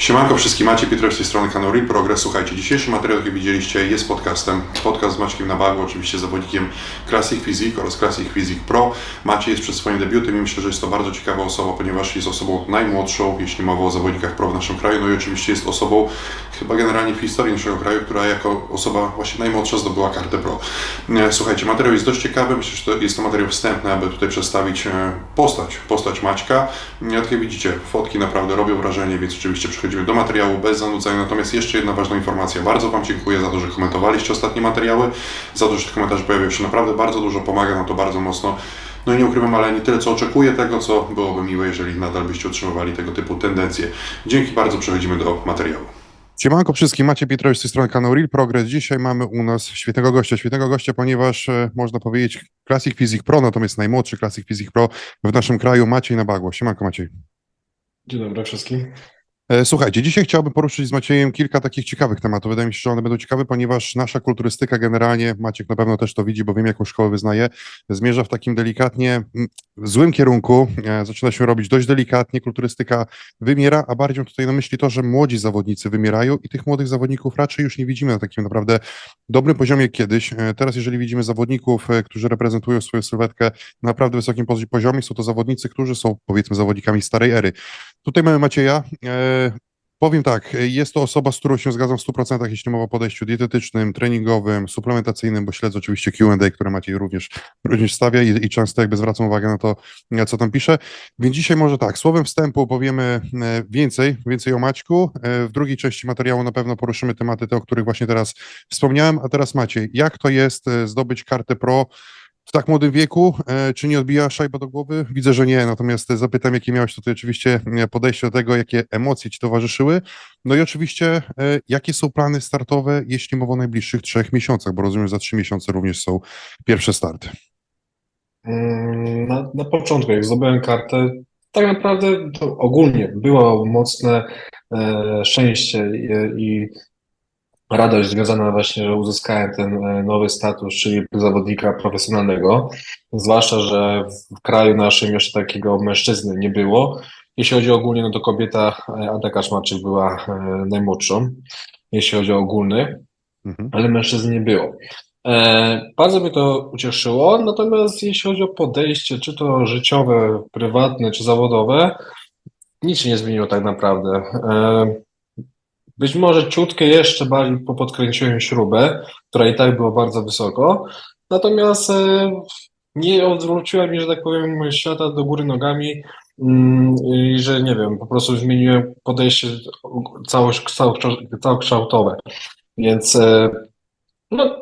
Siemanko wszystkim, Macie Pietrow z tej strony kanału Real Progress. Słuchajcie, dzisiejszy materiał, jaki widzieliście, jest podcastem. Podcast z Maćkiem na bagu, oczywiście zawodnikiem Classic Physique oraz Classic Physique Pro. Maciej jest przed swoim debiutem i myślę, że jest to bardzo ciekawa osoba, ponieważ jest osobą najmłodszą, jeśli mowa o zawodnikach pro w naszym kraju. No i oczywiście jest osobą, chyba generalnie w historii naszego kraju, która jako osoba właśnie najmłodsza zdobyła kartę pro. E, Słuchajcie, materiał jest dość ciekawy. Myślę, że to jest to materiał wstępny, aby tutaj przedstawić e, postać, postać Maćka. E, Jak widzicie, fotki naprawdę robią wrażenie, więc oczywiście przechodzimy do materiału bez zanudzenia. Natomiast jeszcze jedna ważna informacja. Bardzo Wam dziękuję za to, że komentowaliście ostatnie materiały, za to, że tych komentarzy pojawiło się naprawdę bardzo dużo, pomaga nam to bardzo mocno. No i nie ukrywam, ale nie tyle co oczekuję tego, co byłoby miłe, jeżeli nadal byście utrzymywali tego typu tendencje. Dzięki bardzo, przechodzimy do materiału. Siemanko wszystkim, Macie Pietrowicz z tej strony kanału Real Progress. Dzisiaj mamy u nas świetnego gościa, świetnego gościa, ponieważ e, można powiedzieć Classic Physique Pro, natomiast najmłodszy Classic Physique Pro w naszym kraju, Maciej Nabagło. Siemanko Maciej. Dzień dobry wszystkim. E, Słuchajcie, dzisiaj chciałbym poruszyć z Maciejem kilka takich ciekawych tematów. Wydaje mi się, że one będą ciekawe, ponieważ nasza kulturystyka generalnie, Maciek na pewno też to widzi, bo wiem, jaką szkołę wyznaje, zmierza w takim delikatnie mm, złym kierunku. E, Zaczyna się robić dość delikatnie, kulturystyka wymiera, a bardziej tutaj na myśli to, że młodzi zawodnicy wymierają i tych młodych zawodników raczej już nie widzimy na takim naprawdę dobrym poziomie kiedyś. E, Teraz, jeżeli widzimy zawodników, którzy reprezentują swoją sylwetkę na naprawdę wysokim pozi- poziomie, są to zawodnicy, którzy są powiedzmy zawodnikami starej ery. Tutaj mamy Macieja. Powiem tak, jest to osoba, z którą się zgadzam w 100%, jeśli mowa o podejściu dietetycznym, treningowym, suplementacyjnym, bo śledzę oczywiście Q&A, które Maciej również, również stawia i, i często jakby zwracam uwagę na to, co tam pisze. Więc dzisiaj może tak, słowem wstępu powiemy e, więcej, więcej o Maćku. E, W drugiej części materiału na pewno poruszymy tematy te, o których właśnie teraz wspomniałem. A teraz Maciej, jak to jest e, zdobyć kartę pro w tak młodym wieku, e, czy nie odbija szajba do głowy? Widzę, że nie, natomiast zapytam, jakie miałeś tutaj oczywiście e, podejście do tego, jakie emocje ci towarzyszyły, no i oczywiście, e, jakie są plany startowe, jeśli mowa o najbliższych trzech miesiącach, bo rozumiem, że za trzy miesiące również są pierwsze starty. Na, na początku, jak zdobyłem kartę, tak naprawdę ogólnie było mocne e, szczęście i radość związana właśnie, że uzyskałem ten e, nowy status, czyli zawodnika profesjonalnego. Zwłaszcza, że w kraju naszym jeszcze takiego mężczyzny nie było. Jeśli chodzi ogólnie, no to kobieta e, Ada Kaszmarczyk była e, najmłodszą, jeśli chodzi o ogólny. Mhm. ale mężczyzn nie było. E, bardzo mnie to ucieszyło, natomiast jeśli chodzi o podejście, czy to życiowe, prywatne, czy zawodowe, nic się nie zmieniło tak naprawdę. E, być może ciutkę jeszcze bardziej podkręciłem śrubę, która i tak była bardzo wysoko, natomiast e, nie odwróciłem, że tak powiem, świata do góry nogami mm, i że nie wiem, po prostu zmieniłem podejście całość, całokształt- całokształtowe. Więc e, no,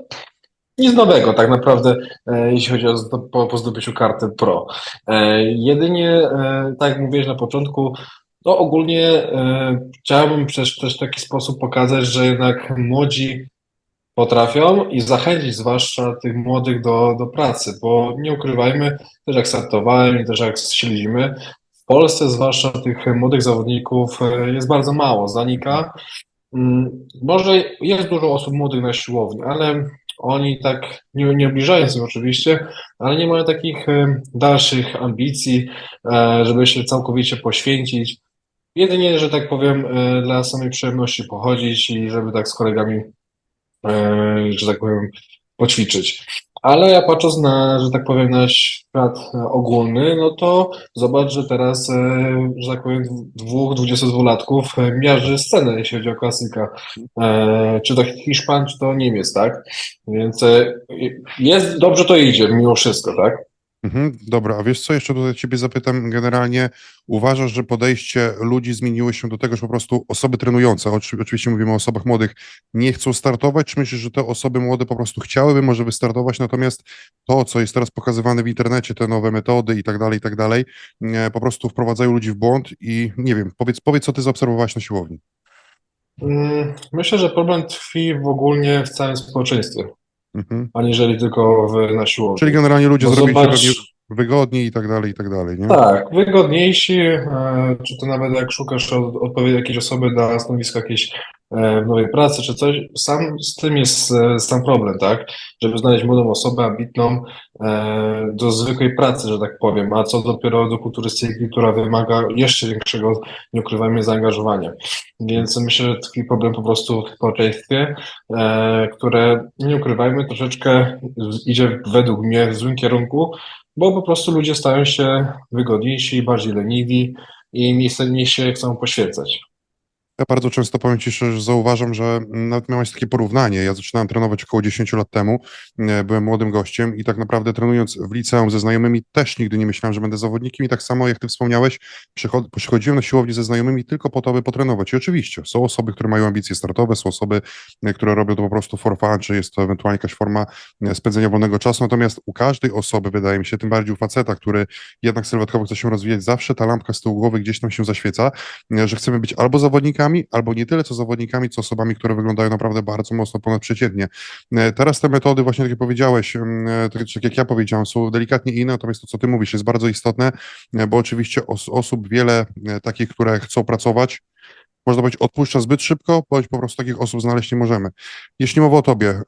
nic nowego tak naprawdę, e, jeśli chodzi o po, po zdobyciu karty Pro. Jedynie, tak jak mówiłeś na początku, no ogólnie e, chciałbym też, też w taki sposób pokazać, że jednak młodzi potrafią i zachęcić zwłaszcza tych młodych do, do pracy, bo nie ukrywajmy, też jak startowałem i też jak śledzimy, w Polsce zwłaszcza tych młodych zawodników e, jest bardzo mało, zanika. Mm, Może jest dużo osób młodych na siłowni, ale oni tak, nie, nie obliżając oczywiście, ale nie mają takich e, dalszych ambicji, e, żeby się całkowicie poświęcić. Jedynie, że tak powiem, e, dla samej przyjemności pochodzić i żeby tak z kolegami, e, że tak powiem, poćwiczyć. Ale ja patrząc na, że tak powiem, na świat e, ogólny, no to zobacz, że teraz, że tak powiem, dwóch, dwudziestodwulatków e, miarzy scenę, jeśli chodzi o klasyka. Czy to Hiszpan, czy to Niemiec, tak? Więc jest, dobrze to idzie, mimo wszystko, tak? Mhm, dobra, a wiesz co, jeszcze tutaj ciebie zapytam generalnie, uważasz, że podejście ludzi zmieniło się do tego, że po prostu osoby trenujące, oczy- oczywiście mówimy o osobach młodych, nie chcą startować, czy myślisz, że te osoby młode po prostu chciałyby może wystartować, natomiast to, co jest teraz pokazywane w internecie, te nowe metody i tak dalej, i tak dalej, po prostu wprowadzają ludzi w błąd i nie wiem, powiedz, powiedz co ty zaobserwowałeś na siłowni. Mm, Myślę, że problem tkwi w ogólnie w całym społeczeństwie, Mhm. aniżeli tylko w, na siłowni. Czyli generalnie ludzie Bo zrobili zobacz- wygodniej i tak dalej, i tak dalej, nie? Tak, wygodniejsi, e, czy to nawet jak szukasz od- odpowiedzi jakiejś osoby na stanowisko jakieś e, w nowej pracy czy coś, sam z tym jest e, sam problem, tak? Żeby znaleźć młodą osobę ambitną e, do zwykłej pracy, że tak powiem, a co dopiero do kulturystyki, która wymaga jeszcze większego, nie ukrywajmy, zaangażowania. Więc myślę, że tkwi problem po prostu w społeczeństwie, e, które, nie ukrywajmy, troszeczkę idzie według mnie w złym kierunku, bo po prostu ludzie stają się wygodniejsi, bardziej leniwi i mniej, się chcą poświęcać. Ja bardzo często powiem Ci szczerze, że zauważam, że nawet miałeś takie porównanie. Ja zaczynałem trenować około 10 lat temu, e, byłem młodym gościem i tak naprawdę trenując w liceum ze znajomymi też nigdy nie myślałem, że będę zawodnikiem i tak samo jak Ty wspomniałeś, przychod- przychodziłem na siłownię ze znajomymi tylko po to, aby potrenować. I oczywiście są osoby, które mają ambicje startowe, są osoby, e, które robią to po prostu for fun, czy jest to ewentualnie jakaś forma e, spędzenia wolnego czasu, natomiast u każdej osoby, wydaje mi się, tym bardziej u faceta, który jednak sylwetkowo chce się rozwijać, zawsze ta lampka z tyłu głowy gdzieś tam się zaświeca, że chcemy być albo zawodnikami, albo nie tyle co zawodnikami, co osobami, które wyglądają naprawdę bardzo mocno ponadprzeciętnie. E, Teraz te metody, właśnie tak jak powiedziałeś, e, tak tak jak ja powiedziałem, są delikatnie inne, natomiast to, co ty mówisz, jest bardzo istotne, e, bo oczywiście os osób wiele takich, które chcą pracować, można powiedzieć, odpuszcza zbyt szybko, bądź po prostu takich osób znaleźć nie możemy. Jeśli mowa o tobie, e,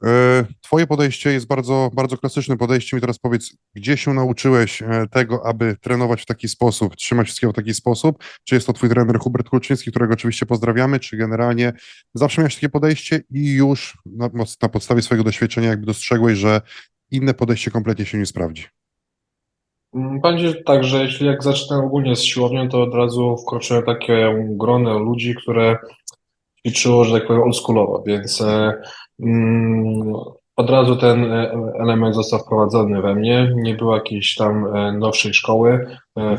twoje podejście jest bardzo, bardzo klasycznym podejściem i teraz powiedz, gdzie się nauczyłeś e, tego, aby trenować w taki sposób, trzymać wszystkiego w taki sposób? Czy jest to twój trener Hubert Kulczyński, którego oczywiście pozdrawiamy, czy generalnie zawsze miałeś takie podejście i już na, na podstawie swojego doświadczenia jakby dostrzegłeś, że inne podejście kompletnie się nie sprawdzi? Mm, Ci tak, że jeśli jak zacznę ogólnie z siłownią, to od razu wkroczyłem takie grono ludzi, które ćwiczyło, że tak powiem, oldschoolowo, więc e, mm, od razu ten e, element został wprowadzony we mnie. Nie było jakiejś tam e, nowszej szkoły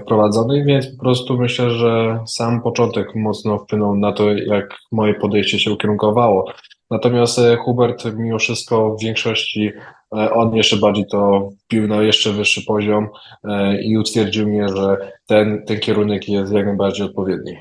wprowadzonej, więc po prostu myślę, że sam początek mocno wpłynął na to, jak moje podejście się ukierunkowało. Natomiast Hubert mimo wszystko w większości on jeszcze bardziej to wpił na jeszcze wyższy poziom e, i utwierdził mnie, że ten, ten kierunek jest jak najbardziej odpowiedni.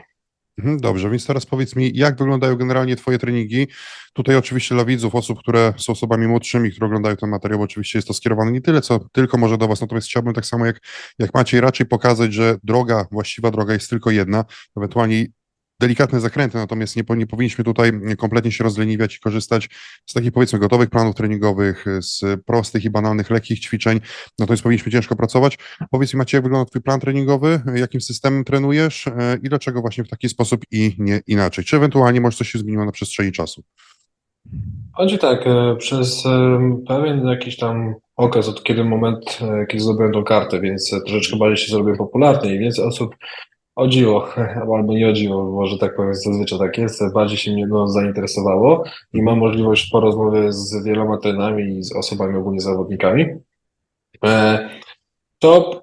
Mhm, Dobrze, więc teraz powiedz mi, jak wyglądają generalnie Twoje treningi? Tutaj oczywiście dla widzów, osób, które są osobami młodszymi, które oglądają ten materiał, oczywiście jest to skierowane nie tyle, co tylko może do Was, natomiast chciałbym tak samo jak, jak Maciej raczej pokazać, że droga, właściwa droga jest tylko jedna, ewentualnie delikatne zakręty, natomiast nie, nie powinniśmy tutaj kompletnie się rozleniwiać i korzystać z takich powiedzmy gotowych planów treningowych, z prostych i banalnych, lekkich ćwiczeń, natomiast powinniśmy ciężko pracować. Powiedz mi Maciej, jak wygląda Twój plan treningowy, jakim systemem trenujesz i dlaczego właśnie w taki sposób i nie inaczej? Czy ewentualnie może coś się zmieniło na przestrzeni czasu? Chodzi tak, e, przez e, pewien jakiś tam okres, od kiedy moment, e, kiedy zdobyłem tą kartę, więc troszeczkę bardziej się zrobiłem popularny i więcej osób o dziwo, albo nie o dziwo, może tak powiem, zazwyczaj tak jest, bardziej się mnie zainteresowało i mam możliwość po rozmowie z wieloma trenerami i z osobami ogólnie zawodnikami. E, To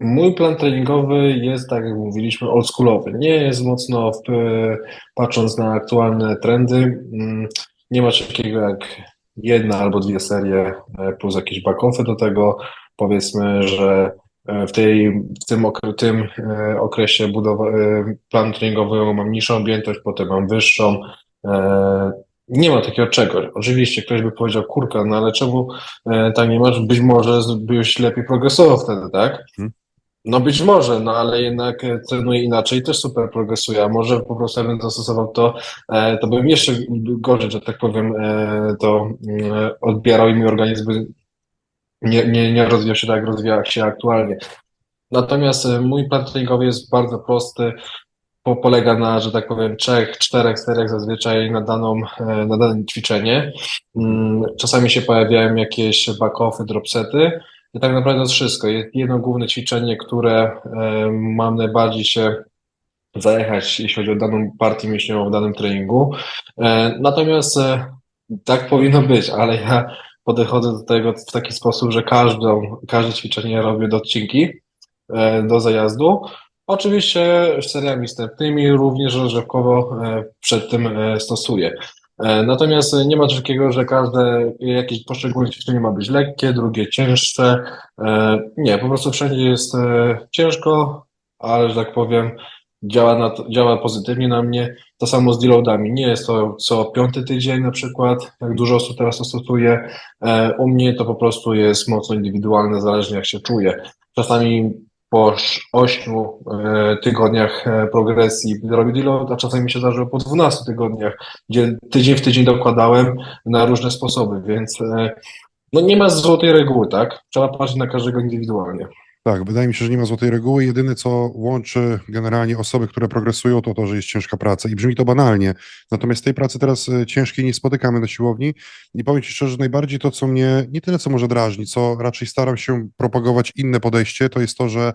mój plan treningowy jest, tak jak mówiliśmy, oldschoolowy. Nie jest mocno w, patrząc na aktualne trendy. mm, Nie ma takiego jak jedna albo dwie serie e, plus jakieś back-offy do tego. Powiedzmy, że e, w tej, w tym, okre, tym e, okresie budowa, e, planu treningowego mam niższą objętość, potem mam wyższą. E, Nie ma takiego czegoś. Oczywiście ktoś by powiedział, kurka, no ale czemu e, tak nie masz? Być może byś lepiej progresował wtedy, tak? Mhm. No być może, no ale jednak e, trenuję inaczej, też super progresuję, a może po prostu jakbym zastosował to, e, to bym jeszcze gorzej, że tak powiem, e, to mm, odbierał i mój organizm by nie, nie, nie rozwijał się tak, jak rozwija się aktualnie. Natomiast e, mój plan treningowy jest bardzo prosty, po, polega na, że tak powiem, trzech, czterech seriach zazwyczaj na daną, e, na dane ćwiczenie. Mm, Czasami się pojawiają jakieś back-offy, dropsety. I tak naprawdę to jest wszystko. Jest jedno główne ćwiczenie, które e, mam najbardziej się zajechać, jeśli chodzi o daną partię mięśniową w danym treningu. Natomiast tak powinno być, ale ja podchodzę do tego w taki sposób, że każdą, każde ćwiczenie robię do odcinki, e, do zajazdu. Oczywiście seriami wstępnymi, również rozgrzewkowo e, przed tym e, stosuję. Natomiast nie ma takiego, że każde jakieś poszczególne ćwiczenie ma być lekkie, drugie cięższe. Nie, po prostu wszędzie jest ciężko, ale że tak powiem, działa, na działa pozytywnie na mnie. To samo z deloadami. Nie jest to co piąty tydzień na przykład, jak dużo osób teraz to stosuje. E, U mnie to po prostu jest mocno indywidualne, zależnie jak się czuję. Czasami po ośmiu e, tygodniach e, progresji robię deload, a czasami mi się zdarzyło po 12 tygodniach, gdzie tydzień w tydzień dokładałem na różne sposoby, więc no nie ma złotej reguły, tak? Trzeba patrzeć na każdego indywidualnie. Tak, wydaje mi się, że nie ma złotej reguły. Jedyne, co łączy generalnie osoby, które progresują, to to, że jest ciężka praca. I brzmi to banalnie. Natomiast tej pracy teraz e, ciężkiej nie spotykamy na siłowni. I powiem Ci szczerze, że najbardziej to, co mnie nie tyle, co może drażni, co raczej staram się propagować inne podejście, to jest to, że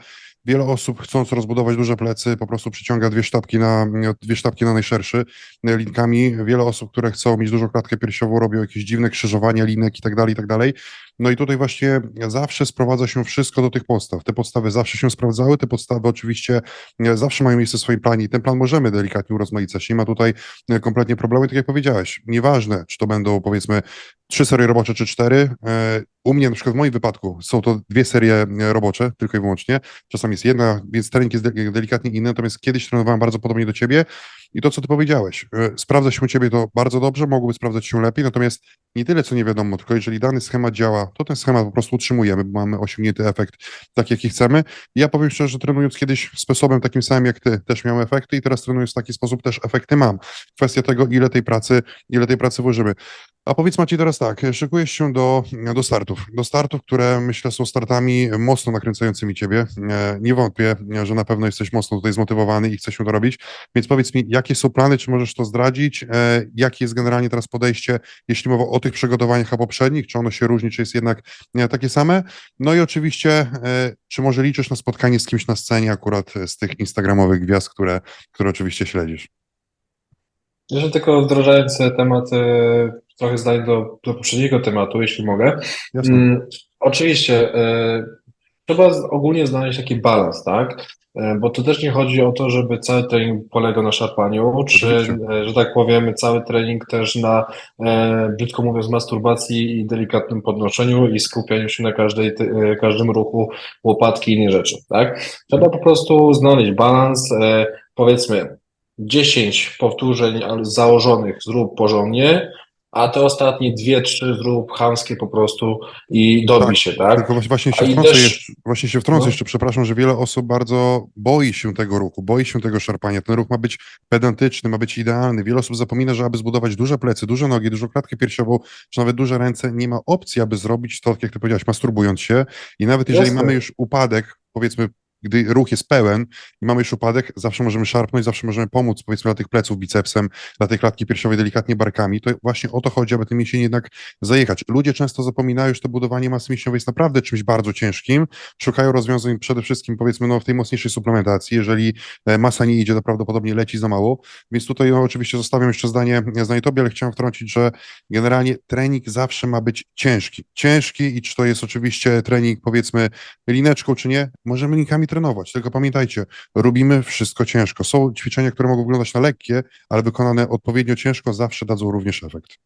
wiele osób chcąc rozbudować duże plecy, po prostu przyciąga dwie sztabki na, dwie sztabki na najszerszy e, linkami. Wiele osób, które chcą mieć dużą klatkę piersiową, robią jakieś dziwne krzyżowania linek i tak dalej, i tak dalej. No i tutaj właśnie zawsze sprowadza się wszystko do tych podstaw. Te podstawy zawsze się sprawdzały, te podstawy oczywiście e, zawsze mają miejsce w swoim planie i ten plan możemy delikatnie urozmaicać. Nie ma tutaj e, kompletnie problemu, tak jak powiedziałeś. Nieważne, czy to będą powiedzmy trzy serie robocze, czy cztery. U mnie, na przykład w moim wypadku, są to dwie serie e, robocze, tylko i wyłącznie. Czasami jest jedna, więc trening jest de- delikatnie inny, natomiast kiedyś trenowałem bardzo podobnie do ciebie i to, co ty powiedziałeś, e, sprawdza się u ciebie to bardzo dobrze, mogłoby sprawdzać się lepiej, natomiast nie tyle, co nie wiadomo, tylko jeżeli dany schemat działa, to ten schemat po prostu utrzymujemy, bo mamy osiągnięty efekt taki, jaki chcemy. Ja powiem szczerze, że trenując kiedyś sposobem takim samym jak ty, też miałem efekty i teraz trenując w taki sposób też efekty mam. Kwestia tego, ile tej pracy, ile tej pracy włożymy. A powiedz Maciej teraz tak, szykujesz się do, do startów, do startów, które myślę są startami mocno nakręcającymi ciebie. E, Nie wątpię, że na pewno jesteś mocno tutaj zmotywowany i chcesz się to więc powiedz mi, jakie są plany, czy możesz to zdradzić, E, jakie jest generalnie teraz podejście, jeśli mowa o tych przygotowaniach, a poprzednich, czy ono się różni, czy jest jednak e, takie same? No i oczywiście, e, czy może liczysz na spotkanie z kimś na scenie akurat z tych instagramowych gwiazd, które, które oczywiście śledzisz? Jeszcze tylko wdrażając temat, trochę zdań do, do poprzedniego tematu, jeśli mogę. Jasne. Mm, oczywiście, trzeba ogólnie znaleźć taki balans, tak? E, bo to też nie chodzi o to, żeby cały trening polegał na szarpaniu, czy, e, że tak powiem, cały trening też na, e, brzydko mówiąc, masturbacji i delikatnym podnoszeniu i skupianiu się na każdej, każdym ruchu łopatki i innych rzeczy, tak? Trzeba po prostu znaleźć balans, e, powiedzmy, 10 powtórzeń ale założonych zrób porządnie, a te ostatnie dwie, trzy zrób chamskie po prostu i dobij Tak, się, tak? Tylko właśnie się wtrącę, też- jeszcze, właśnie się wtrącę No. jeszcze, przepraszam, że wiele osób bardzo boi się tego ruchu, boi się tego szarpania. Ten ruch ma być pedantyczny, ma być idealny. Wiele osób zapomina, że aby zbudować duże plecy, duże nogi, dużą klatkę piersiową, czy nawet duże ręce, nie ma opcji, aby zrobić to, jak ty powiedziałeś, masturbując się. I nawet jeżeli Jasne. mamy już upadek, powiedzmy, gdy ruch jest pełen i mamy już upadek, zawsze możemy szarpnąć, zawsze możemy pomóc, powiedzmy, dla tych pleców bicepsem, dla tej klatki piersiowej delikatnie barkami. To właśnie o to chodzi, aby ten mięsień jednak zajechać. Ludzie często zapominają, że to budowanie masy mięśniowej jest naprawdę czymś bardzo ciężkim. Szukają rozwiązań przede wszystkim, powiedzmy, no, w tej mocniejszej suplementacji. Jeżeli e, masa nie idzie, to prawdopodobnie leci za mało. Więc tutaj no, oczywiście zostawiam jeszcze zdanie, zdanie tobie, ale chciałem wtrącić, że generalnie trening zawsze ma być ciężki. Ciężki i czy to jest oczywiście trening, powiedzmy, lineczką, czy nie, możemy linkami trenować. Tylko pamiętajcie, robimy wszystko ciężko. Są ćwiczenia, które mogą wyglądać na lekkie, ale wykonane odpowiednio ciężko zawsze dadzą również efekt.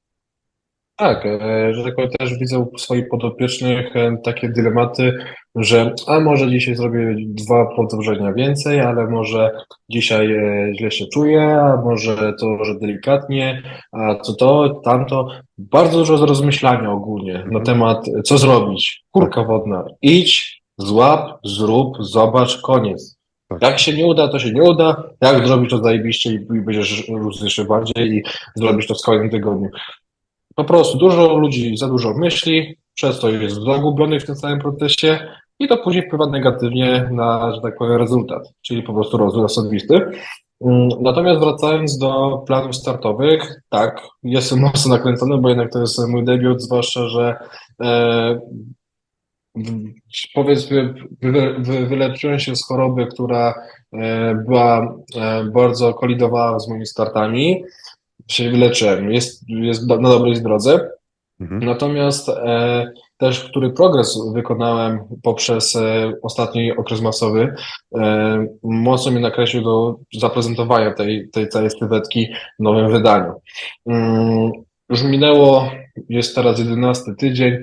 Tak, e, że tak powiem, też widzę u swoich podopiecznych e, takie dylematy, że a może dzisiaj zrobię dwa powtórzenia więcej, ale może dzisiaj e, źle się czuję, a może to, że delikatnie, a co to, tamto. Bardzo dużo rozmyślania ogólnie na Mhm. temat, co zrobić. Kurka wodna. Idź, złap, zrób, zobacz, koniec. Tak. Jak się nie uda, to się nie uda. Jak zrobisz to zajebiście i, i będziesz rósł jeszcze bardziej i zrobisz to w kolejnym tygodniu. Po prostu dużo ludzi za dużo myśli, przez to jest zagubionych w tym całym procesie i to później wpływa negatywnie na, że tak powiem, rezultat, czyli po prostu rozwój osobisty. Mm, Natomiast wracając do planów startowych, tak, jestem mocno nakręcony, bo jednak to jest mój debiut, zwłaszcza, że e, powiedzmy, wy, wy, wyleczyłem się z choroby, która e, była e, bardzo kolidowała z moimi startami. Się wyleczyłem, jest, jest na dobrej drodze. Mhm. Natomiast e, też, który progres wykonałem poprzez e, ostatni okres masowy, e, mocno mnie nakreślił do zaprezentowania tej, tej całej sylwetki w nowym wydaniu. Mm, już minęło, jest teraz 11 tydzień,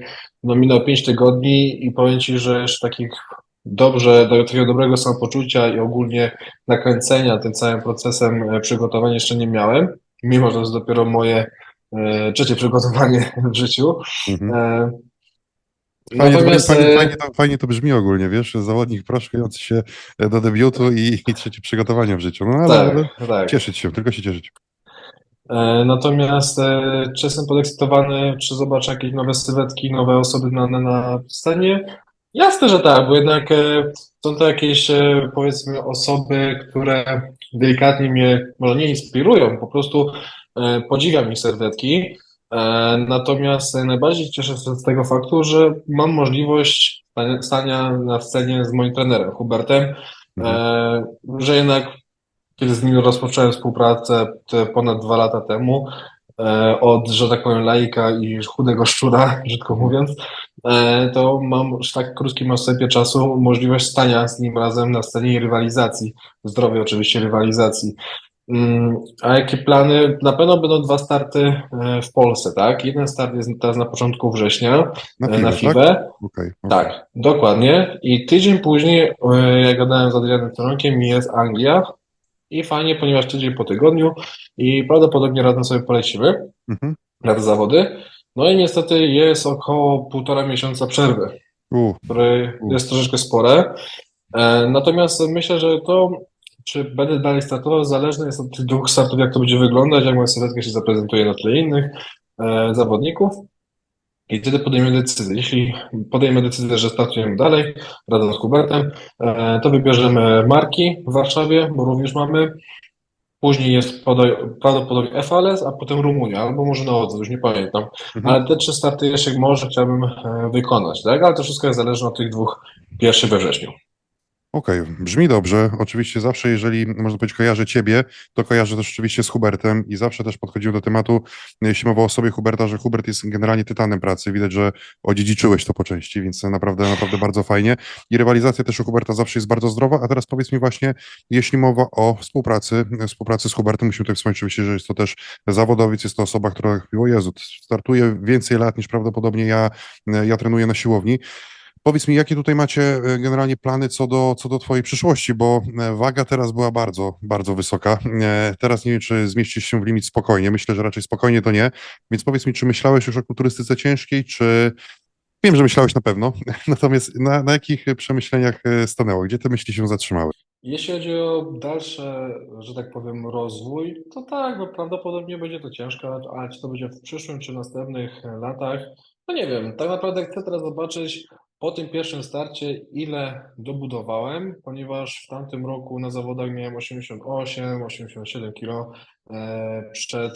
no minął 5 tygodni i powiem Ci, że jeszcze takich dobrze, do takiego dobrego samopoczucia i ogólnie nakręcenia tym całym procesem e, przygotowania jeszcze nie miałem, mimo że to jest dopiero moje e, trzecie przygotowanie w życiu. Mhm. E, Fajnie, Natomiast to, fajnie, e, fajnie, to, fajnie to brzmi ogólnie, wiesz, zawodnik proszkujący się do debiutu i, i trzecie przygotowania w życiu. No ale tak, tak. cieszyć się, tylko się cieszyć. E, Natomiast e, czy jestem podekscytowany, czy zobaczę jakieś nowe sylwetki, nowe osoby na, na, scenie? Jasne, że tak, bo jednak e, są to jakieś powiedzmy osoby, które delikatnie mnie może nie inspirują, po prostu podziwiam ich serwetki. E, Natomiast najbardziej cieszę się z tego faktu, że mam możliwość stania- na scenie z moim trenerem, Hubertem, Mhm. że jednak kiedy z nim rozpocząłem współpracę te ponad dwa lata temu, e, od, że tak powiem, laika i chudego szczura, brzydko mówiąc, e, to mam w tak krótkim odstępie czasu możliwość stania z nim razem na scenie i rywalizacji, zdrowej oczywiście rywalizacji. Mm, A jakie plany? Na pewno będą dwa starty e, w Polsce, tak? Jeden start jest teraz na początku września Na e, na FIBę, tak? Okej, okej. Tak, dokładnie. I tydzień później, jak gadałem z Adrianem Tronkiem, jest Anglia. I fajnie, ponieważ tydzień po tygodniu i prawdopodobnie razem sobie polecimy Mhm. na te zawody. No i niestety jest około półtora miesiąca przerwy, U, które U. jest troszeczkę spore. E, Natomiast myślę, że to, czy będę dalej startował, zależne jest od tych dwóch startów, jak to będzie wyglądać, jak moja sylwetka się zaprezentuje na tle innych e, zawodników. I wtedy podejmę decyzję. Jeśli podejmę decyzję, że startujemy dalej razem z Hubertem, e, to wybierzemy marki w Warszawie, bo również mamy. Później jest prawdopodobnie FLS, a potem Rumunia, albo może na odwrót, już nie pamiętam. Mhm. Ale te trzy starty jeszcze może chciałbym e, wykonać, tak? Ale to wszystko jest zależne od tych dwóch pierwszych we wrześniu. Okej, brzmi dobrze. Oczywiście zawsze, jeżeli można powiedzieć, kojarzę ciebie, to kojarzę też oczywiście z Hubertem i zawsze też podchodziłem do tematu, jeśli mowa o sobie Huberta, że Hubert jest generalnie tytanem pracy. Widać, że odziedziczyłeś to po części, więc naprawdę, naprawdę bardzo fajnie. I rywalizacja też u Huberta zawsze jest bardzo zdrowa. A teraz powiedz mi właśnie, jeśli mowa o współpracy, współpracy z Hubertem, musimy tutaj wspomnieć oczywiście, że jest to też zawodowiec, jest to osoba, która, o Jezu, startuje więcej lat niż prawdopodobnie ja, ja trenuję na siłowni. Powiedz mi, jakie tutaj macie e, generalnie plany co do, co do Twojej przyszłości, bo e, waga teraz była bardzo, bardzo wysoka. E, Teraz nie wiem, czy zmieścisz się w limit spokojnie. Myślę, że raczej spokojnie to nie. Więc powiedz mi, czy myślałeś już o kulturystyce ciężkiej, czy... Wiem, że myślałeś na pewno, natomiast na, na jakich przemyśleniach stanęło? Gdzie te myśli się zatrzymały? Jeśli chodzi o dalsze, że tak powiem, rozwój, to tak, no prawdopodobnie będzie to ciężko, ale czy to będzie w przyszłym czy następnych latach, no nie wiem. Tak naprawdę chcę teraz zobaczyć po tym pierwszym starcie, ile dobudowałem, ponieważ w tamtym roku na zawodach miałem 88, 87 kg e, przed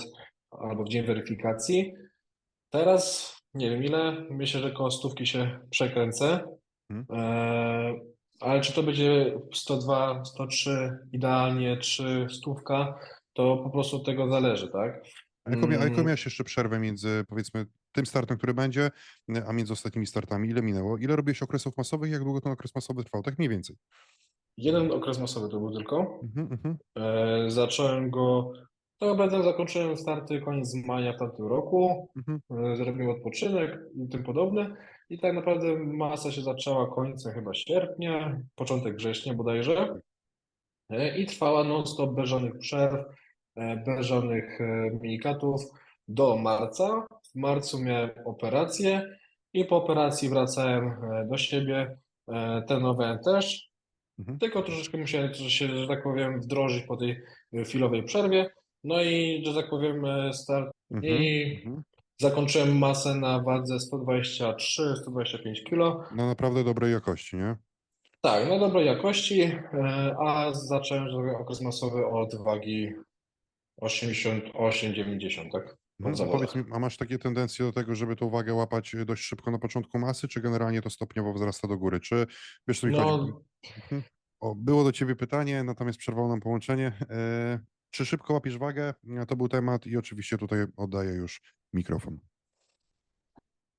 albo w dzień weryfikacji. Teraz nie wiem ile, myślę, że koło stówki się przekręcę. E, ale czy to będzie 102, 103, idealnie, czy stówka, to po prostu od tego zależy, tak? A jaką, mia- a jaką Mm. miałeś jeszcze przerwę między, powiedzmy, tym startem, który będzie, a między ostatnimi startami? Ile minęło? Ile robiłeś okresów masowych? Jak długo ten okres masowy trwał? Tak mniej więcej. Jeden okres masowy to był tylko. Mhm, mhm. E, zacząłem go, tak naprawdę zakończyłem starty koniec maja w tamtym roku. Mhm. E, zrobiłem odpoczynek i tym podobne. I tak naprawdę masa się zaczęła końcem chyba sierpnia, początek września bodajże. E, I trwała non-stop bez żadnych przerw, e, bez żadnych e, minikatów do marca. W marcu miałem operację i po operacji wracałem e, do siebie. E, Trenowałem też, Mhm. tylko troszeczkę musiałem się, że tak powiem, wdrożyć po tej e, chwilowej przerwie. No i, że tak powiem, start Mhm. i mhm. zakończyłem masę na wadze 123-125 kg. No naprawdę dobrej jakości, nie? Tak, na dobrej jakości, a zacząłem tak okres masowy od wagi 88-90, tak? Mhm. A powiedz mi, a masz takie tendencje do tego, żeby tą wagę łapać dość szybko na początku masy, czy generalnie to stopniowo wzrasta do góry? Czy wiesz, co mi chodzi? No, Mhm. O, było do ciebie pytanie, natomiast przerwało nam połączenie. E, czy szybko łapiesz wagę? E, To był temat i oczywiście tutaj oddaję już mikrofon.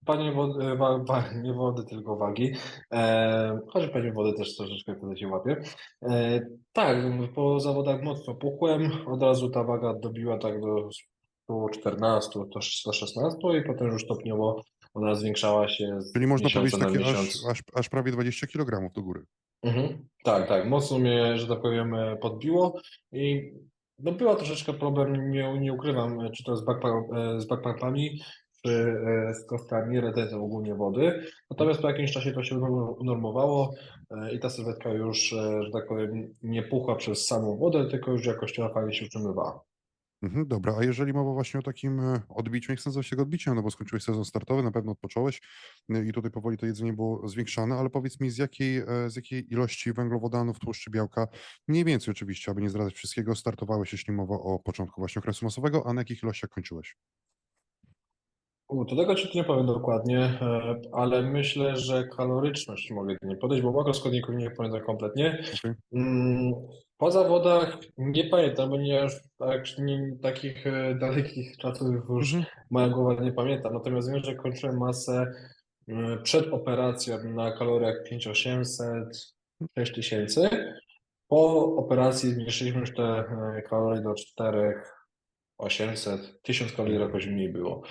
panie wody, wa, wa, nie wody, tylko wagi. E, choć panie wody też troszeczkę wtedy się łapie. E, tak, po zawodach mocno puchłem, od razu ta waga dobiła tak do 114, do 116 i potem już stopniowo ona zwiększała się z Czyli można powiedzieć takie aż, aż, aż prawie 20 kg do góry. Mhm. Tak, tak, mocno mnie, że tak powiem, e, podbiło i no była troszeczkę problem, nie, nie ukrywam, czy to z, backpack, e, z backpackami. czy e, z kostkami, retencją ogólnie wody. Natomiast po jakimś czasie to się unorm- unormowało i ta sylwetka już, że tak powiem, nie puchła przez samą wodę, tylko już jakościowo fajnie się utrzymywała. Mhm, dobra, a jeżeli mowa właśnie o takim e, odbiciu, nie chcę nazywać tego odbiciem, no bo skończyłeś sezon startowy, na pewno odpocząłeś e, i tutaj powoli to jedzenie było zwiększane, ale powiedz mi z jakiej, e, z jakiej ilości węglowodanów, tłuszczy, białka, mniej więcej oczywiście, aby nie zdradzać wszystkiego, startowałeś, jeśli mowa o początku właśnie okresu masowego, a na jakich ilościach kończyłeś? U, to tego ci nie powiem dokładnie, ale myślę, że kaloryczność mogę nie podejść, bo makroskładników nie pamiętam kompletnie. Okej. Po zawodach nie pamiętam, ponieważ tak, nie, takich e, dalekich czasów już Mhm. moja głowa nie pamięta. Natomiast wiem, że kończyłem masę e, przed operacją na kaloriach 5800, 6000. Po operacji zmniejszyliśmy już te e, kalorie do 4800, 1000 kalorii jakoś mniej było.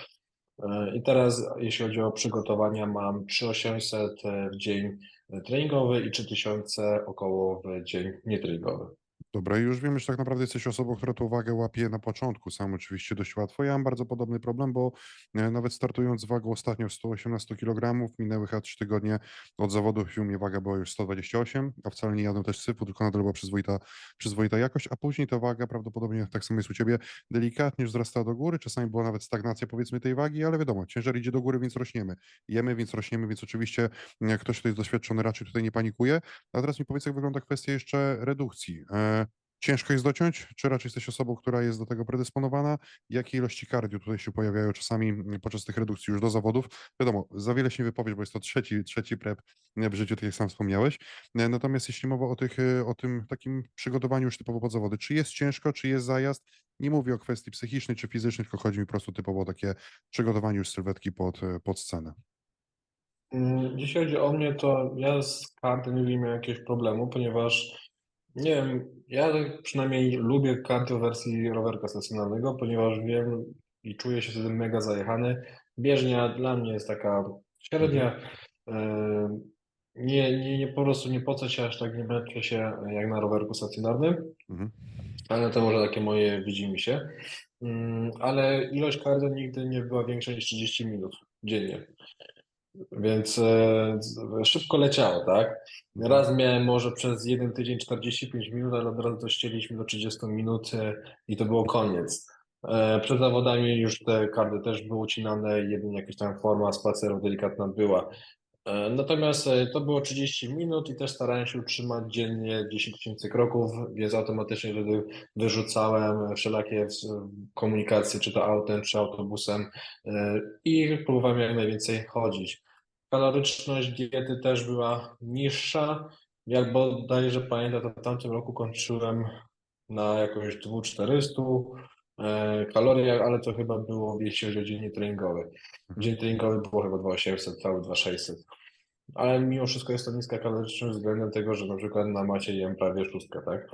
I teraz, jeśli chodzi o przygotowania, mam 3800 w dzień treningowy i 3000 około w dzień nietreningowy. Dobra, i już wiemy, że tak naprawdę jesteś osobą, która tę wagę łapie na początku, sam oczywiście dość łatwo. Ja mam bardzo podobny problem, bo e, nawet startując wagą ostatnio 118 kg, minęły chyba 3 tygodnie od zawodów i u mnie waga była już 128, a wcale nie jadłem też syfu, tylko nadal była przyzwoita, przyzwoita jakość, a później ta waga prawdopodobnie tak samo jest u Ciebie, delikatnie wzrastała do góry, czasami była nawet stagnacja powiedzmy tej wagi, ale wiadomo, ciężar idzie do góry, więc rośniemy. Jemy, więc rośniemy, więc oczywiście e, ktoś, kto jest doświadczony raczej tutaj nie panikuje. A teraz mi powiedz, jak wygląda kwestia jeszcze redukcji. E, Ciężko jest dociąć, czy raczej jesteś osobą, która jest do tego predysponowana? Jakie ilości cardio tutaj się pojawiają czasami mm, podczas tych redukcji już do zawodów? Wiadomo, za wiele się nie wypowiesz, bo jest to trzeci, trzeci prep w życiu, tak jak sam wspomniałeś. E, Natomiast jeśli mowa o, tych, e, o tym takim przygotowaniu już typowo pod zawody, czy jest ciężko, czy jest zajazd? Nie mówię o kwestii psychicznej czy fizycznej, tylko chodzi mi po prostu typowo o takie przygotowanie już sylwetki pod, e, pod scenę. Mm, Jeśli chodzi o mnie, to ja z karty nie miałem jakiegoś problemu, ponieważ nie wiem, ja przynajmniej lubię karty w wersji rowerka stacjonarnego, ponieważ wiem i czuję się wtedy mega zajechany. Bieżnia dla mnie jest taka średnia. e, Nie, nie, nie, po prostu nie pocę się aż tak, nie męczę się jak na rowerku stacjonarnym. Mhm. Ale to może takie moje widzimy się. Mm, Ale ilość cardio nigdy nie była większa niż 30 minut dziennie. Więc e, szybko leciało, tak? Raz miałem może przez jeden tydzień 45 minut, ale od razu to ścieliśmy do 30 minut e, i to było koniec. E, Przed zawodami już te kardy też były ucinane, jedynie jakaś tam forma spacerów delikatna była. E, Natomiast e, to było 30 minut i też starałem się utrzymać dziennie 10 tysięcy kroków, więc automatycznie wtedy wyrzucałem wszelakie komunikacje, czy to autem, czy autobusem e, i próbowałem jak najwięcej chodzić. Kaloryczność diety też była niższa. Jak bodajże pamiętam, to w tamtym roku kończyłem na jakoś 2400 e, kaloriach, ale to chyba było, jeśli chodzi o dzień treningowy. Dzień treningowy było chyba 2800, cały 2600. Ale mimo wszystko jest to niska kaloryczność względem tego, że na przykład na macie jem prawie szóstkę, tak?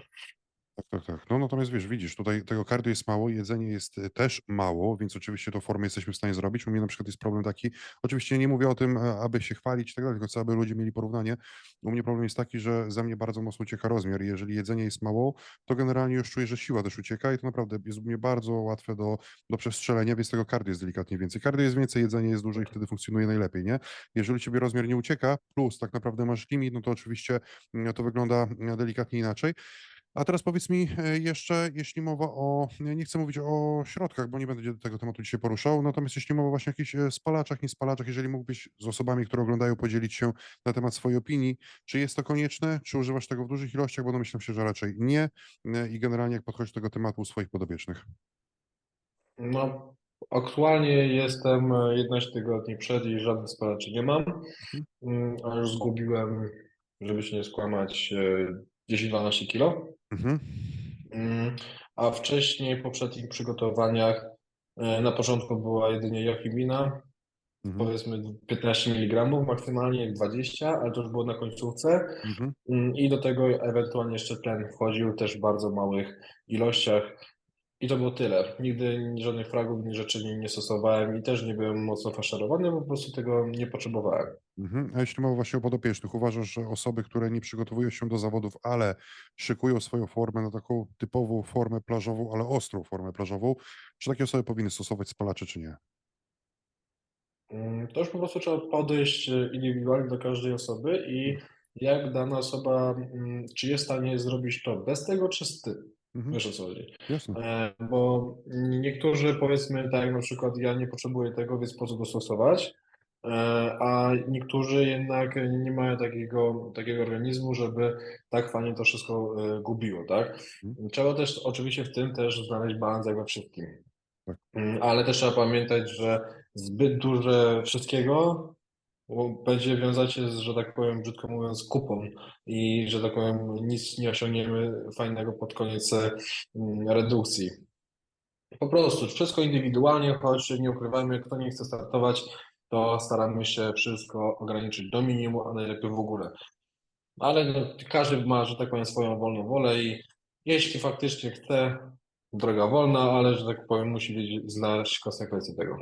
Tak, tak, tak. No natomiast wiesz, widzisz, tutaj tego cardio jest mało, jedzenie jest e, też mało, więc oczywiście tą formę jesteśmy w stanie zrobić. U mnie na przykład jest problem taki, oczywiście nie mówię o tym, e, aby się chwalić i tak dalej, tylko co, aby ludzie mieli porównanie. U mnie problem jest taki, że ze mnie bardzo mocno ucieka rozmiar jeżeli jedzenie jest mało, to generalnie już czuję, że siła też ucieka i to naprawdę jest u mnie bardzo łatwe do, do przestrzelenia, więc tego cardio jest delikatnie więcej. Cardio jest więcej, jedzenie jest duże i wtedy funkcjonuje najlepiej, nie? Jeżeli ciebie rozmiar nie ucieka, plus tak naprawdę masz limit, no to oczywiście mm, to wygląda mm, delikatnie inaczej. A teraz powiedz mi e, jeszcze, jeśli mowa o, nie chcę mówić o środkach, bo nie będę tego tematu dzisiaj poruszał, natomiast jeśli mowa właśnie o jakichś e, spalaczach, niespalaczach, jeżeli mógłbyś z osobami, które oglądają, podzielić się na temat swojej opinii, czy jest to konieczne, czy używasz tego w dużych ilościach, bo domyślam się, że raczej nie e, i generalnie jak podchodzisz do tego tematu u swoich podobiecznych. No, aktualnie jestem e, 11 tygodni przed i żadnych spalaczy nie mam. Mm, A już zgubiłem, żeby się nie skłamać, 10-12 kilo. Mhm. Mm, A wcześniej, w poprzednich przygotowaniach, e, na początku była jedynie jochimina, Mhm. powiedzmy 15 mg, maksymalnie jak 20, ale to już było na końcówce. Mhm. Mm, I do tego ewentualnie jeszcze tlen wchodził też w bardzo małych ilościach. I to było tyle. Nigdy żadnych fragów, ani rzeczy nie, nie stosowałem i też nie byłem mocno faszerowany, bo po prostu tego nie potrzebowałem. Mhm. A jeśli mowa właśnie o podopiecznych, uważasz, że osoby, które nie przygotowują się do zawodów, ale szykują swoją formę na taką typową formę plażową, ale ostrą formę plażową, czy takie osoby powinny stosować spalacze, czy nie? Mm, To już po prostu trzeba podejść e, indywidualnie do każdej osoby i jak dana osoba, mm, czy jest w stanie zrobić to bez tego, czy z tym. Mhm. Wiesz o co chodzi. Jasne. E, Bo niektórzy powiedzmy, tak na przykład ja nie potrzebuję tego, więc po co dostosować, E, a niektórzy jednak nie mają takiego, takiego organizmu, żeby tak fajnie to wszystko e, gubiło, tak? Trzeba też oczywiście w tym też znaleźć balans jak we wszystkim. Tak. Mm, Ale też trzeba pamiętać, że zbyt duże wszystkiego będzie wiązać się z, że tak powiem, brzydko mówiąc, kupą i, że tak powiem, nic nie osiągniemy fajnego pod koniec e, mm, redukcji. Po prostu wszystko indywidualnie, choć nie ukrywajmy, kto nie chce startować, to staramy się wszystko ograniczyć do minimum, a najlepiej w ogóle. Ale no, każdy ma, że tak powiem, swoją wolną wolę i jeśli faktycznie chce, droga wolna, ale, że tak powiem, musi znać konsekwencje tego.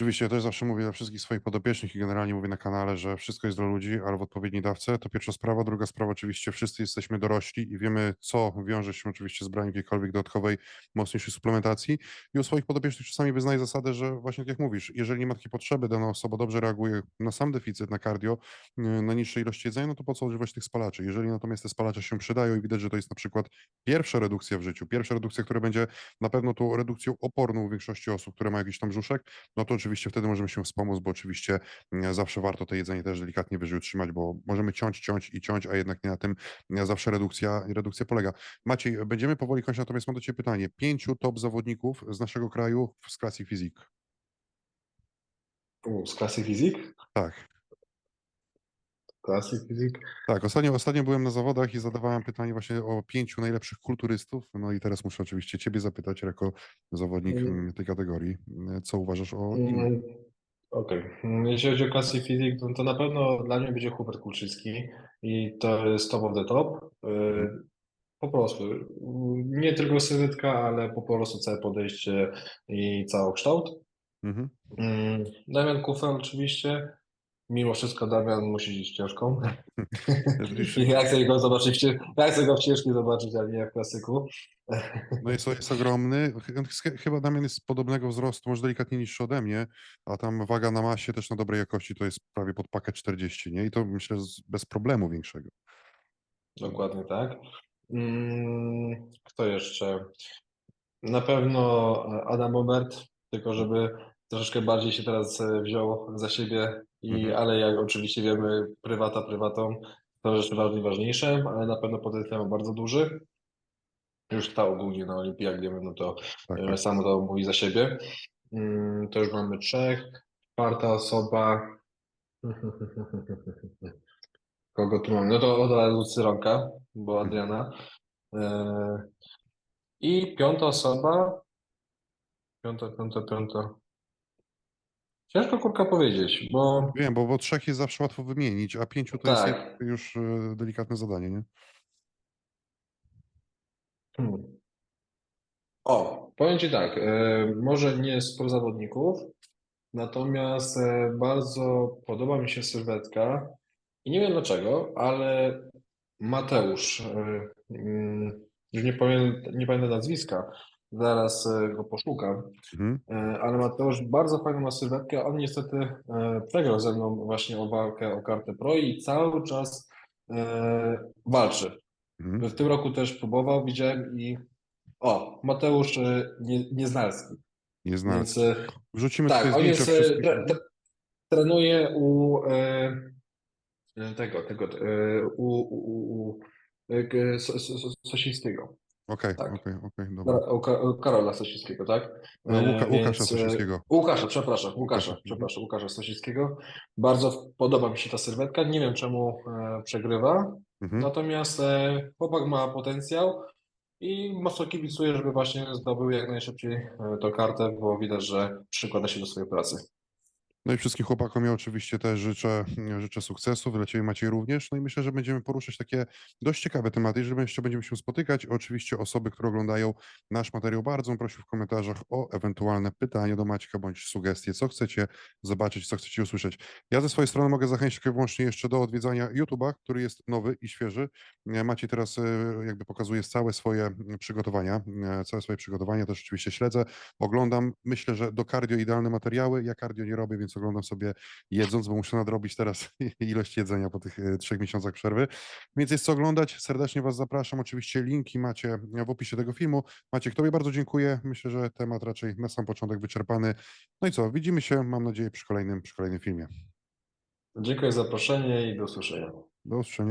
Oczywiście, ja też zawsze mówię dla wszystkich swoich podopiecznych i generalnie mówię na kanale, że wszystko jest dla ludzi, ale w odpowiedniej dawce. To pierwsza sprawa. Druga sprawa, oczywiście, wszyscy jesteśmy dorośli i wiemy, co wiąże się oczywiście z braniem jakiejkolwiek dodatkowej, mocniejszej suplementacji. I u swoich podopiecznych czasami wyznaję zasadę, że właśnie tak jak mówisz, jeżeli nie ma takiej potrzeby, dana osoba dobrze reaguje na sam deficyt, na cardio, yy, na niższej ilości jedzenia, no to po co używać tych spalaczy? Jeżeli natomiast te spalacze się przydają i widać, że to jest na przykład pierwsza redukcja w życiu, pierwsza redukcja, która będzie na pewno tą redukcją oporną u większości osób, które mają jakiś tam brzuszek, no to oczywiście wtedy możemy się wspomóc, bo oczywiście mm, zawsze warto to jedzenie też delikatnie wyżej utrzymać, bo możemy ciąć, ciąć i ciąć, a jednak nie na tym zawsze redukcja, redukcja polega. Maciej, będziemy powoli kończyć, natomiast mam do Ciebie pytanie. Pięciu top zawodników z naszego kraju z klasy fizik. U, z klasy fizik? Tak, Klasy fizik? tak. Ostatnio, ostatnio byłem na zawodach i zadawałem pytanie właśnie o pięciu najlepszych kulturystów. No i teraz muszę oczywiście Ciebie zapytać, jako zawodnik Mm. mm, tej kategorii, co uważasz o innych? Mm, Okej. Mm, Jeśli chodzi o klasy fizik, to, to na pewno dla mnie będzie Hubert Kulczycki i to jest top of the top. Y, Po prostu. Y, Nie tylko sylwetka, ale po prostu całe podejście i całokształt. Mhm. Mm, Damian Kufel oczywiście. Mimo wszystko Damian musi iść I ja chcę go zobaczyć, ja chcę go w zobaczyć, a nie w klasyku. No jest, jest ogromny. Chyba Damian jest podobnego wzrostu, może delikatnie niższy ode mnie, a tam waga na masie też na dobrej jakości to jest prawie pod pakę 40, nie? I to myślę bez problemu większego. Dokładnie tak. Mm, Kto jeszcze? Na pewno Adam Bobert, tylko żeby troszeczkę bardziej się teraz e, wziął za siebie, i, Mhm. ale jak oczywiście wiemy, prywata prywatą, to rzeczy ważne, ważniejsze, ale na pewno potencjał bardzo duży. Już stał ogólnie na Olimpii, jak wiemy, no to Tak, e, tak. samo to mówi za siebie. Mm, To już mamy trzech. Czwarta osoba. Kogo tu mam? No to od razu Cyronka, bo Adriana. E, I piąta osoba. Piąta, piąta, piąta. Ciężko kurka powiedzieć, bo Wiem, bo, bo trzech jest zawsze łatwo wymienić, a pięciu to jest Tak. jak- już e, delikatne zadanie, nie? hmm. O, powiem Ci tak, e, może nie z zawodników, natomiast e, bardzo podoba mi się sylwetka i nie wiem dlaczego, ale Mateusz, e, mm, już nie powiem, nie pamiętam nazwiska, zaraz e, go poszukam, Mhm. E, ale Mateusz bardzo fajną ma sylwetkę. On niestety e, przegrał ze mną właśnie o walkę o kartę pro i cały czas walczy. Mhm. W tym roku też próbował, widziałem i o, Mateusz nie, Nieznalski. Nie znam. Więc Wrzucimy tak, tutaj on jest, tre, tre, trenuje u tego, tego, u, u, u, u e, Okej, tak. okej, okej, dobra. Kara- U, Ka- u Karola Sosińskiego, tak? E, Łuka, E, Łukasza więc, e, Sosickiego. Łukasza, przepraszam, Łukasza, Łukasza, mhm. przepraszam, Łukasza Sosickiego. Bardzo podoba mi się ta sylwetka. Nie wiem, czemu e, przegrywa. Mhm. Natomiast e, chłopak ma potencjał i mocno kibicuję, żeby właśnie zdobył jak najszybciej e, tą kartę, bo widać, że przykłada się do swojej pracy. No i wszystkim chłopakom ja oczywiście też życzę, życzę sukcesu, wylecieli Maciej również. No i myślę, że będziemy poruszać takie dość ciekawe tematy. Jeżeli jeszcze będziemy się spotykać, oczywiście osoby, które oglądają nasz materiał, bardzo prosił w komentarzach o ewentualne pytania do Maćka bądź sugestie, co chcecie zobaczyć, co chcecie usłyszeć. Ja ze swojej strony mogę zachęcić tylko wyłącznie jeszcze do odwiedzania YouTube'a, który jest nowy i świeży. Maciej teraz e, jakby pokazuje całe swoje przygotowania, e, całe swoje przygotowania też oczywiście śledzę, oglądam. Myślę, że do cardio idealne materiały. Ja cardio nie robię, więc więc oglądam sobie jedząc, bo muszę nadrobić teraz ilość jedzenia po tych e, trzech miesiącach przerwy. Więc jest co oglądać. Serdecznie Was zapraszam. Oczywiście linki macie w opisie tego filmu. Maciek, Tobie bardzo dziękuję. Myślę, że temat raczej na sam początek wyczerpany. No i co, widzimy się, mam nadzieję, przy kolejnym, przy kolejnym filmie. Dziękuję za zaproszenie i do usłyszenia. Do usłyszenia.